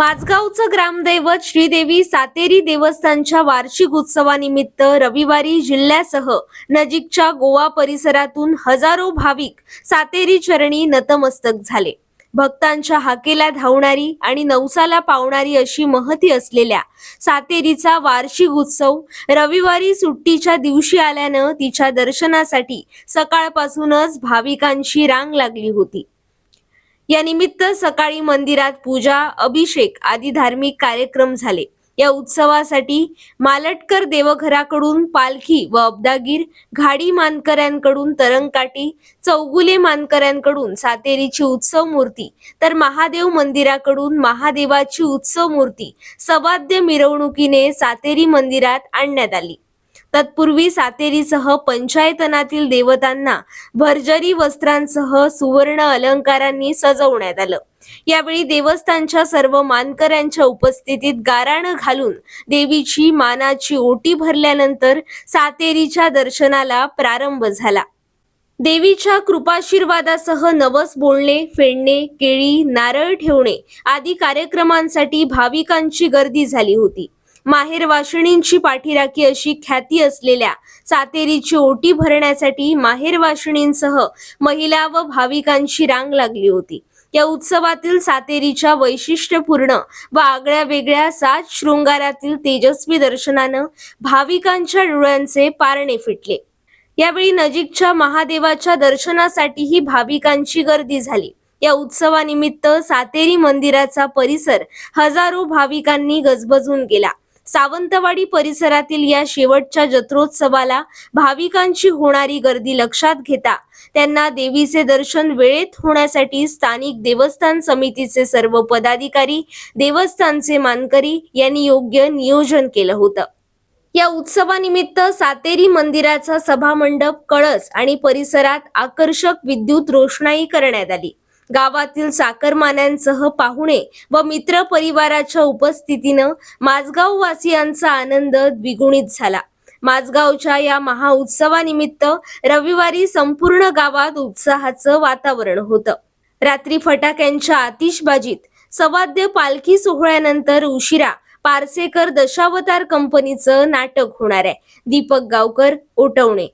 माझगावचं ग्रामदैवत श्रीदेवी सातेरी देवस्थानच्या वार्षिक उत्सवानिमित्त रविवारी जिल्ह्यासह नजीकच्या गोवा परिसरातून हजारो भाविक सातेरी चरणी नतमस्तक झाले. भक्तांच्या हाकेला धावणारी आणि नवसाला पावणारी अशी महती असलेल्या सातेरीचा वार्षिक उत्सव रविवारी सुट्टीच्या दिवशी आल्यानं तिच्या दर्शनासाठी सकाळपासूनच भाविकांची रांग लागली होती. या निमित्त सकाळी मंदिरात पूजा अभिषेक आदी धार्मिक कार्यक्रम झाले. या उत्सवासाठी मालटकर देवघराकडून पालखी व अब्दागीर घाडी मानकऱ्यांकडून तरंगकाठी चौगुले मानकऱ्यांकडून सातेरीची उत्सव मूर्ती तर महादेव मंदिराकडून महादेवाची उत्सव मूर्ती सवाद्य मिरवणुकीने सातेरी मंदिरात आणण्यात आली. तत्पूर्वी सातेरीसह पंचायतनातील देवतांना भरजरी वस्त्रांसह सुवर्ण अलंकारांनी सजवण्यात आलं. यावेळी देवस्थानच्या सर्व मानकऱ्यांच्या उपस्थितीत गाराणं घालून देवीची मानाची ओटी भरल्यानंतर सातेरीच्या दर्शनाला प्रारंभ झाला. देवीच्या कृपाशीर्वादासह नवस बोलणे फेडणे केळी नारळ ठेवणे आदी कार्यक्रमांसाठी भाविकांची गर्दी झाली होती. माहेर वाशिणींची पाठीराखी अशी ख्याती असलेल्या सातेरीची ओटी भरण्यासाठी माहेर वाशिणींसह महिला व भाविकांची रांग लागली होती. या उत्सवातील सातेरीच्या वैशिष्ट्यपूर्ण व आगळ्या वेगळ्या सात शृंगारातील तेजस्वी दर्शनानं भाविकांच्या डोळ्यांचे पारणे फिटले. यावेळी नजीकच्या महादेवाच्या दर्शनासाठीही भाविकांची गर्दी झाली. या उत्सवानिमित्त सातेरी मंदिराचा परिसर हजारो भाविकांनी गजबजून गेला. सावंतवाडी परिसरातील या शेवटच्या जत्रोत्सवाला भाविकांची होणारी गर्दी लक्षात घेता त्यांना देवीचे दर्शन वेळेत होण्यासाठी स्थानिक देवस्थान समितीचे सर्व पदाधिकारी देवस्थानचे मानकरी यांनी योग्य नियोजन केलं होतं. या उत्सवानिमित्त सातेरी मंदिराचा सभामंडप कळस आणि परिसरात आकर्षक विद्युत रोषणाई करण्यात आली. गावातील चाकरमान्यांसह पाहुणे व मित्र परिवाराच्या उपस्थितीनं माझगाव वासियांचा आनंद द्विगुणित झाला. माझगावच्या या महाउत्सवानिमित्त रविवारी संपूर्ण गावात उत्साहाचं वातावरण होतं. रात्री फटाक्यांच्या आतिषबाजीत सवाद्य पालखी सोहळ्यानंतर उशिरा पारसेकर दशावतार कंपनीचं नाटक होणार आहे. दीपक गावकर ओटवणे